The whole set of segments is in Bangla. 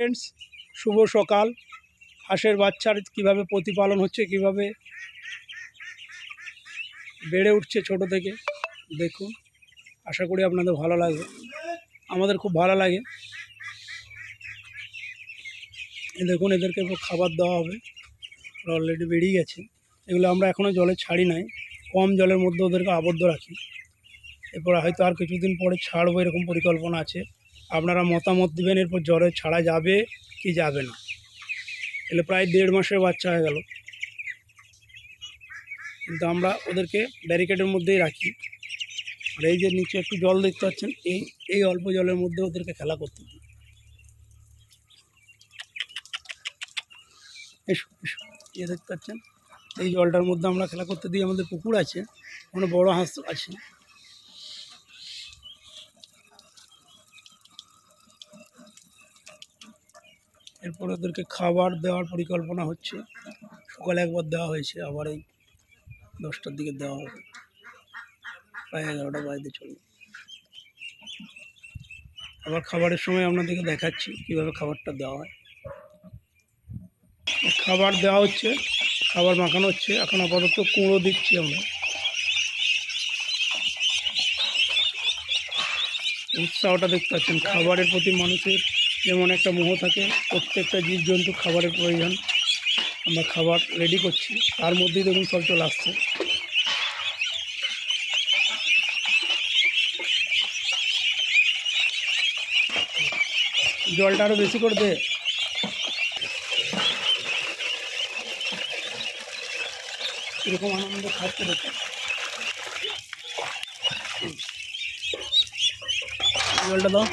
ফ্রেন্ডস শুভ সকাল। হাঁসের বাচ্চার কীভাবে প্রতিপালন হচ্ছে, কীভাবে বেড়ে উঠছে ছোট থেকে, দেখুন। আশা করি আপনাদের ভালো লাগবে। আমাদের খুব ভালো লাগে। দেখুন, এদেরকে খাবার দেওয়া হবে। অলরেডি বেরিয়ে গেছে। এগুলো আমরা এখনও জলে ছাড়ি নাই। কম জলের মধ্যে ওদেরকে আবদ্ধ রাখি। এরপর হয়তো আর কিছুদিন পরে ছাড়বো, এরকম পরিকল্পনা আছে। আপনারা মতামত দিবেন, এরপর জ্বরে ছাড়া যাবে কি যাবে না। এলে প্রায় দেড় মাসের বাচ্চা হয়ে গেল। কিন্তু আমরা ওদেরকে ব্যারিকেডের মধ্যেই রাখি। আর এই যে নিচে একটু জল দেখতে পাচ্ছেন, এই এই অল্প জলের মধ্যে ওদেরকে খেলা করতে দিই। এসো এসো, এ দেখতে পাচ্ছেন, এই জলটার মধ্যে আমরা খেলা করতে দিই। আমাদের পুকুর আছে ওখানে বড় হাঁস আছে। এরপর ওদেরকে খাবার দেওয়ার পরিকল্পনা হচ্ছে। সকালে একবার দেওয়া হয়েছে, আবার এই দশটার দিকে দেওয়া হবে। প্রায় এগারোটা বাজতে চলবে আবার খাবারের সময় আপনাদেরকে দেখাচ্ছি কীভাবে খাবারটা দেওয়া হয়। খাবার দেওয়া হচ্ছে, খাবার মাখানো হচ্ছে। এখন আপাতত কুঁড়ো দিচ্ছি আমরা। উৎসাহটা দেখতে পাচ্ছেন, খাবারের প্রতি মানুষের যেমন একটা মোহ থাকে, প্রত্যেকটা জীবজন্তু খাবারের প্রয়োজন। আমরা খাবার রেডি করছি। তার মধ্যেই দেখুন সব চলে আসছে। জলটা আরও বেশি করে দে। এরকম আনন্দ খাচ্ছে দেখুন। জলটা দাও।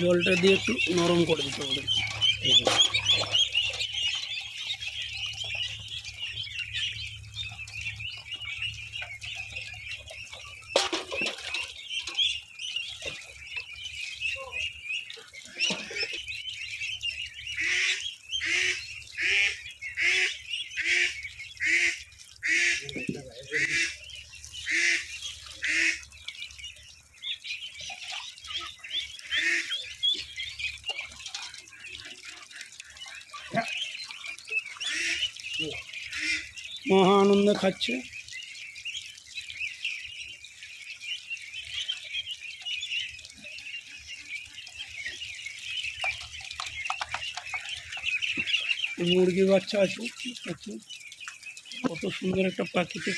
জলটা দিয়ে একটু নরম করে দিতে হবে। মহা আনন্দে খাচ্ছে। মুরগি বাচ্চা আছে আছে। কত সুন্দর একটা প্রাকৃতিক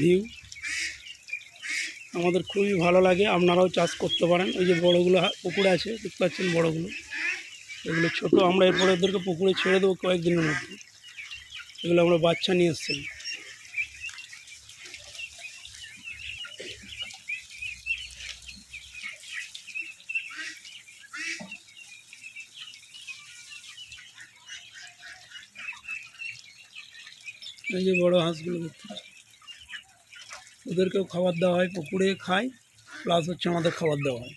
ভিউ। আমাদের খুবই ভালো লাগে, আপনারাও চাষ করতে পারেন। ওই যে বড়োগুলো পুকুরে আছে, দেখতে পাচ্ছেন বড়োগুলো। এগুলো ছোট, আমরা এরপরে ওদেরকে পুকুরে ছেড়ে দেবো কয়েকদিনের মধ্যে। এগুলো আমরা বাচ্চা নিয়ে এসেছি এই যে বড় হাঁসগুলো দেখতে পাচ্ছেন। ওদেরকেও খাবার দেওয়া হয়, পুকুরে খায় প্লাস হচ্ছে আমাদের খাবার দেওয়া হয়